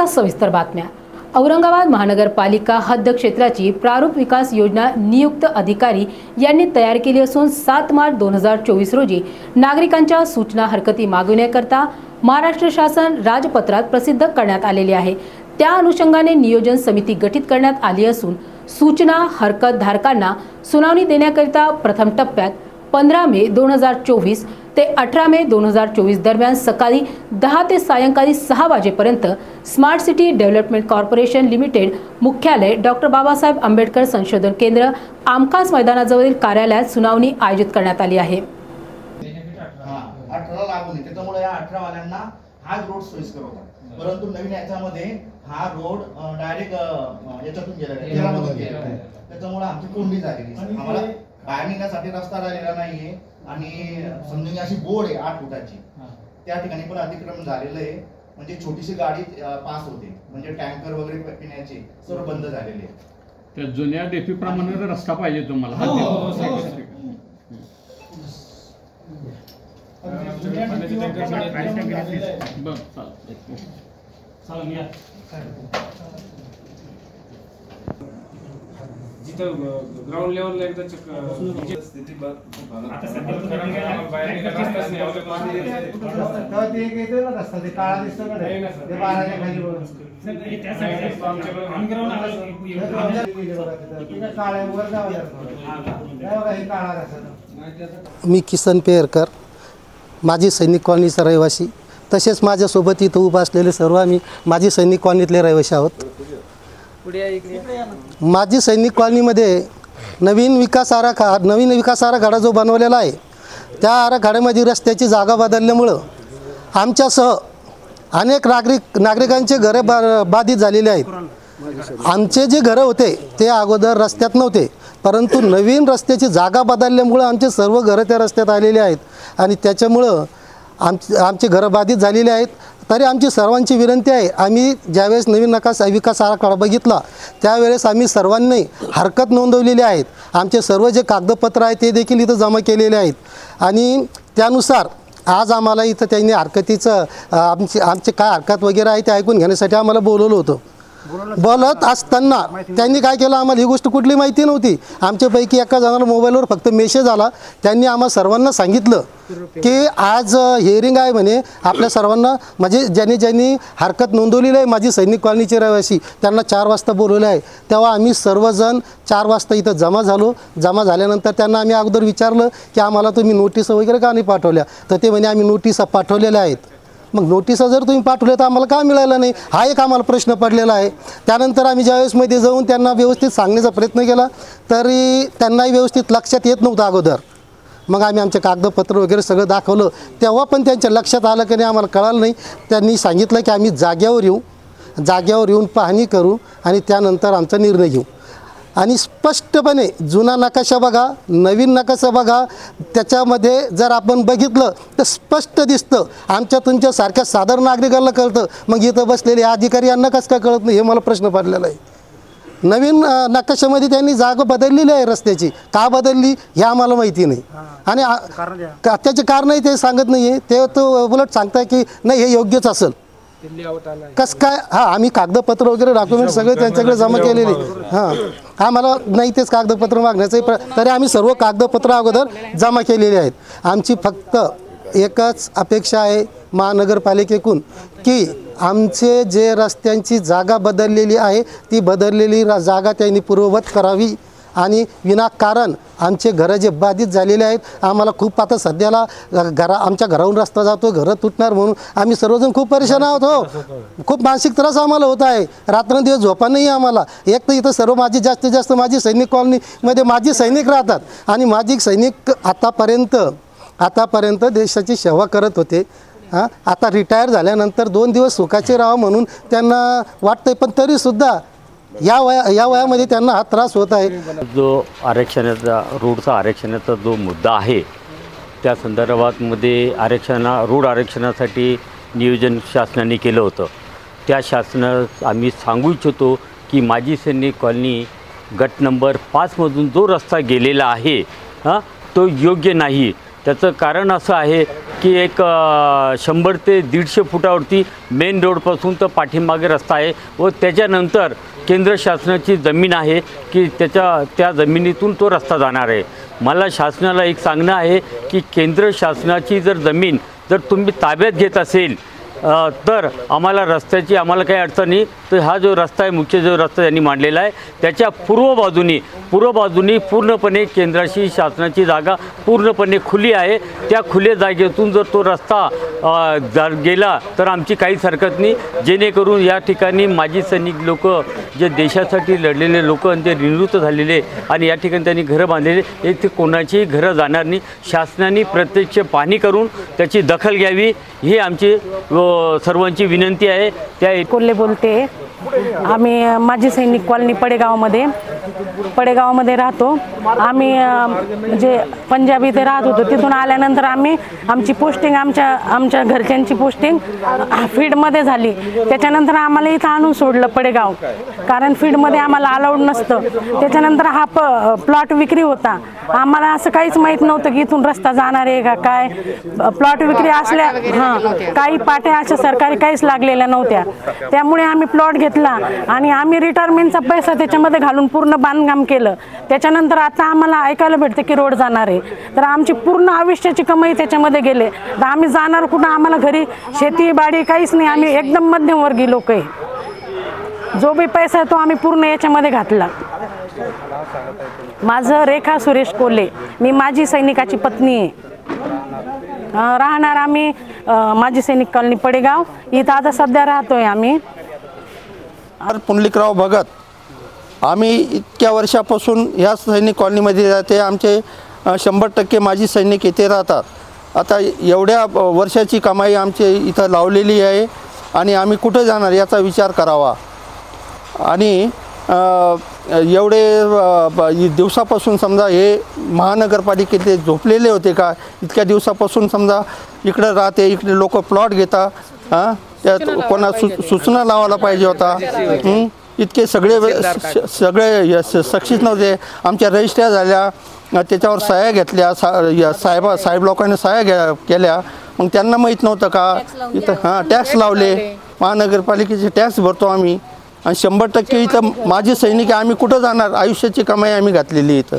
आता सविस्तर बातम्या. औरंगाबाद महानगरपालिका हद्द क्षेत्राची प्रारूप विकास योजना नियुक्त अधिकारी यांनी तयार केली असून सात मार्च दोन हजार चोवीस रोजी नागरिकांच्या सूचना हरकती मागविण्याकरता महाराष्ट्र शासन राजपत्रात प्रसिद्ध करण्यात आलेले आहे. त्या अनुषंगाने नियोजन समिती गठीत करण्यात आली असून सूचना हरकत धारकांना सुनावणी देण्याकरिता प्रथम टप्प्यात पंधरा मे दोन हजार चोवीस ते अठरा मे दोन हजार चोवीस दरम्यान सकाळी दहा ते सायंकाळी सहा वाजेपर्यंत smart city development corporation limited मुख्यालय डॉक्टर बाबासाहेब आंबेडकर संशोधन केंद्र आमखास मैदानाजवळील कार्यालयात सुनावणी आयोजित करण्यात आली आहे. हा हाच रोड सोयीस्कर होता. परंतु नवीन याच्यामध्ये हा रोड डायरेक्ट याच्यातून आहे त्याच्यामुळे आमची कोंडी झालेली आहे. आम्हाला निघण्यासाठी रस्ता राहिलेला नाहीये आणि समजून घ्या अशी बोर्ड आहे आठ फुटाची. त्या ठिकाणी पण अतिक्रमण झालेलं आहे. म्हणजे छोटीशी गाडी पास होते. म्हणजे टँकर वगैरे पिण्याचे सर्व बंद झालेले आहे त्या जुन्या डेपी प्रमाणे रस्ता पाहिजे तुम्हाला. हो, हा हो, चालेल. जिथं ग्राउंड लेवलला एकदा तिथं. तिथं. मी किसन पेरकर माजी सैनिक कॉलनीचा रहिवासी. तसेच माझ्यासोबत इथं उभा असलेले सर्व आम्ही माजी सैनिक कॉलनीतले रहिवासी आहोत. माजी सैनिक कॉलनीमध्ये नवीन विकास आराखा नवीन विकास आराखडा जो बनवलेला आहे त्या आराखड्यामध्ये रस्त्याची जागा बदलल्यामुळं आमच्यासह अनेक नागरिक नागरिकांचे घरे बा बाधित झालेले आहेत. आमचे जे घरं होते ते अगोदर रस्त्यात नव्हते परंतु नवीन रस्त्याची जागा बदलल्यामुळं आमचे सर्व घरं त्या रस्त्यात आलेले आहेत. आणि त्याच्यामुळं आमचे आमचे घरं बाधित झालेले आहेत. तरी आमची सर्वांची विनंती आहे आम्ही ज्यावेळेस नवीन नकास विकास आराखडा बघितला त्यावेळेस आम्ही सर्वांनी हरकत नोंदवलेली आहेत. आमचे सर्व जे कागदपत्र आहेत ते देखील इथं जमा केलेले आहेत. आणि त्यानुसार आज आम्हाला इथं त्यांनी हरकतीचं आमची आमचे काय हरकत वगैरे आहे ते ऐकून घेण्यासाठी आम्हाला बोलवलं होतं. बोलत असताना त्यांनी काय केलं? आम्हाला ही गोष्ट कुठली माहिती नव्हती. आमच्यापैकी एका जणाला मोबाईलवर फक्त मेसेज आला. त्यांनी आम्हा सर्वांना सांगितलं की आज हिअरिंग आहे म्हणे. आपल्या सर्वांना म्हणजे ज्यांनी ज्यांनी हरकत नोंदवलेली आहे माझी सैनिक कॉलनीचे रहिवासी त्यांना चार वाजता बोलवले आहे. तेव्हा आम्ही सर्वजण चार वाजता इथं जमा झालो. जमा झाल्यानंतर त्यांना आम्ही अगोदर विचारलं की आम्हाला तुम्ही नोटीस वगैरे का नाही पाठवल्या? तर ते म्हणे आम्ही नोटीस पाठवलेल्या आहेत. मग नोटिसा जर तुम्ही पाठवल्या तर आम्हाला का मिळालं नाही? हा एक आम्हाला प्रश्न पडलेला आहे. त्यानंतर आम्ही ज्यावेळेसमध्ये जाऊन त्यांना व्यवस्थित सांगण्याचा प्रयत्न केला तरी त्यांनाही व्यवस्थित लक्षात येत नव्हतं अगोदर. मग आम्ही आमचे कागदपत्र वगैरे सगळं दाखवलं. तेव्हा पण त्यांच्या लक्षात आलं की नाही आम्हाला कळालं नाही. त्यांनी सांगितलं की आम्ही जाग्यावर येऊ. जाग्यावर येऊन पाहणी करू आणि त्यानंतर आमचा निर्णय घेऊ. आणि स्पष्टपणे जुना नकाशा बघा नवीन नकाशा बघा त्याच्यामध्ये जर आपण बघितलं तर स्पष्ट दिसतं. आमच्या तुमच्यासारख्या साधारण नागरिकाला कळतं मग इथं बसलेले अधिकारी यांना कसं काय कळत नाही हे मला प्रश्न पडलेला आहे. नवीन नकाशामध्ये त्यांनी जागा बदललेली आहे रस्त्याची. का बदलली हे आम्हाला माहिती नाही. आणि त्याचे कारणही ते सांगत नाही आहे ते तो उलट सांगताय की नाही हे योग्यच असेल. कसं काय? हां आम्ही कागदपत्र वगैरे डॉक्युमेंट सगळे त्यांच्याकडे जमा केलेले. हां. आम्हाला नाही तेच कागदपत्र मागण्याचं प्र तरी आम्ही सर्व कागदपत्र अगोदर जमा केलेले आहेत. आमची फक्त एकच अपेक्षा आहे महानगरपालिकेकडून की आमचे जे रस्त्यांची जागा बदललेली आहे ती बदललेली रा- जागा त्यांनी पूर्ववत करावी. आणि विनाकारण आमचे घरं जे बाधित झालेले आहेत आम्हाला खूप आता सध्याला घरा आमच्या घराहून रस्ता जातो घरं तुटणार म्हणून आम्ही सर्वजण खूप परेशान आहोत हो. खूप मानसिक त्रास आम्हाला होत आहे. रात्रंदिवस झोपा नाही आम्हाला. एक तर इथं सर्व माझी जास्तीत जास्त माझी सैनिक कॉलनीमध्ये माझी सैनिक राहतात आणि माझी सैनिक आतापर्यंत आतापर्यंत देशाची सेवा करत होते. हां आता रिटायर झाल्यानंतर दोन दिवस सुखाचे राहावं म्हणून त्यांना वाटतंय पण तरीसुद्धा या वया या वयामध्ये त्यांना हा त्रास होत आहे. जो आरक्षणाचा रोडचा आरक्षणाचा जो मुद्दा आहे त्या संदर्भात मध्ये आरक्षणा रोड आरक्षणासाठी नियोजन शासनाने केलं होतं. त्या शासनास आम्ही सांगू इच्छितो की माजी सैनिक कॉलनी गट नंबर पाचमधून जो रस्ता गेलेला आहे हां तो योग्य नाही. त्याचं कारण असं आहे की एक शंभर ते दीडशे फुटावरती मेन रोडपासून तर पाठीमागे रस्ता आहे व त्याच्यानंतर केंद्र शासनाची जमीन आहे की त्याच्या त्या जमिनीतून तो रस्ता जाणार आहे. मला शासनाला एक सांगणं आहे की केंद्र शासनाची जर जमीन जर तुम्ही ताब्यात घेत असेल तर आम्हाला रस्त्याची आम्हाला काही अडचणी तर हा जो रस्ता आहे मुख्य जो रस्ता त्यांनी मांडलेला आहे त्याच्या पूर्व बाजूनी पूर्व बाजूनी पूर्णपणे केंद्राची शासनाची जागा पूर्णपणे खुली आहे. त्या खुल्या जागेतून जर तो रस्ता जर गेला तर आमची काहीच हरकत नाही. जेणेकरून या ठिकाणी माजी सैनिक लोक जे देशासाठी लढलेले लोक आणि ते निवृत्त झालेले आणि या ठिकाणी त्यांनी घरं बांधलेले एक ते कोणाचीही घरं जाणार नाही. शासनाने प्रत्यक्ष पाहणी करून त्याची दखल घ्यावी ही आमची व सर्वांची विनंती आहे. त्या कोल्हे बोलते. आम्ही माजी सैनिक कॉलनी पडेगावमध्ये. पडेगावमध्ये राहतो. आम्ही जे म्हणजे पंजाब इथे राहत होतो तिथून आल्यानंतर आम्ही आमची पोस्टिंग आमच्या आमच्या घरच्यांची पोस्टिंग फीडमध्ये झाली. त्याच्यानंतर आम्हाला इथं आणून सोडलं पडेगाव. कारण फीडमध्ये आम्हाला अलाउड नसतं. त्याच्यानंतर हा प प्लॉट विक्री होता. आम्हाला असं काहीच माहीत नव्हतं की इथून रस्ता जाणार आहे का काय. प्लॉट विक्री असल्या हां काही पाट्या अशा सरकारी काहीच लागलेल्या नव्हत्या. त्यामुळे आम्ही प्लॉट घेतला आणि आम्ही रिटायरमेंटचा पैसा त्याच्यामध्ये घालून पूर्ण बांधकाम केलं. त्याच्यानंतर आता आम्हाला ऐकायला भेटतं की रोड जाणार आहे. तर आमची पूर्ण आयुष्याची कमाई त्याच्यामध्ये गेले. तर आम्ही जाणार कुठं? आम्हाला घरी शेती बाडी काहीच नाही. आम्ही एकदम मध्यमवर्गीय लोक आहे. जो बी पैसा आहे तो आम्ही पूर्ण याच्यामध्ये घातला. माझं रेखा सुरेश कोल्हे. मी माजी सैनिकाची पत्नी आहे. राहणार आम्ही माझी माजी सैनिक कॉलनी पडेगाव. इथं आता सध्या राहतोय आम्ही. पुंडलिकराव भगत. आम्ही इतक्या वर्षापासून ह्या सैनिक कॉलनीमध्ये राहते. आमचे शंभर टक्के माजी सैनिक येथे राहतात. आता एवढ्या वर्षाची कमाई आमची इथं लावलेली आहे आणि आम्ही कुठे जाणार याचा विचार करावा. आणि एवढे दिवसापासून समजा हे महानगरपालिकेतले झोपलेले होते का? इतक्या दिवसापासून समजा इकडं राहते इकडे लोक प्लॉट घेता हां त्यात कोणा सु सूचना लावायला पाहिजे होता. इतके सगळे सगळे य- स- सक्सेस नव्हते. आमच्या रजिस्ट्र्या झाल्या त्याच्यावर सह्या घेतल्या सा या साहेबा साहेब लोकांनी सह्या घ्या केल्या. मग त्यांना माहीत नव्हतं का? इथं हां टॅक्स लावले. महानगरपालिकेचे टॅक्स भरतो आम्ही. आणि शंभर टक्के इथं माझे सैनिक आहे, आम्ही कुठं जाणार? आयुष्याची कमाई आम्ही घातलेली इथं.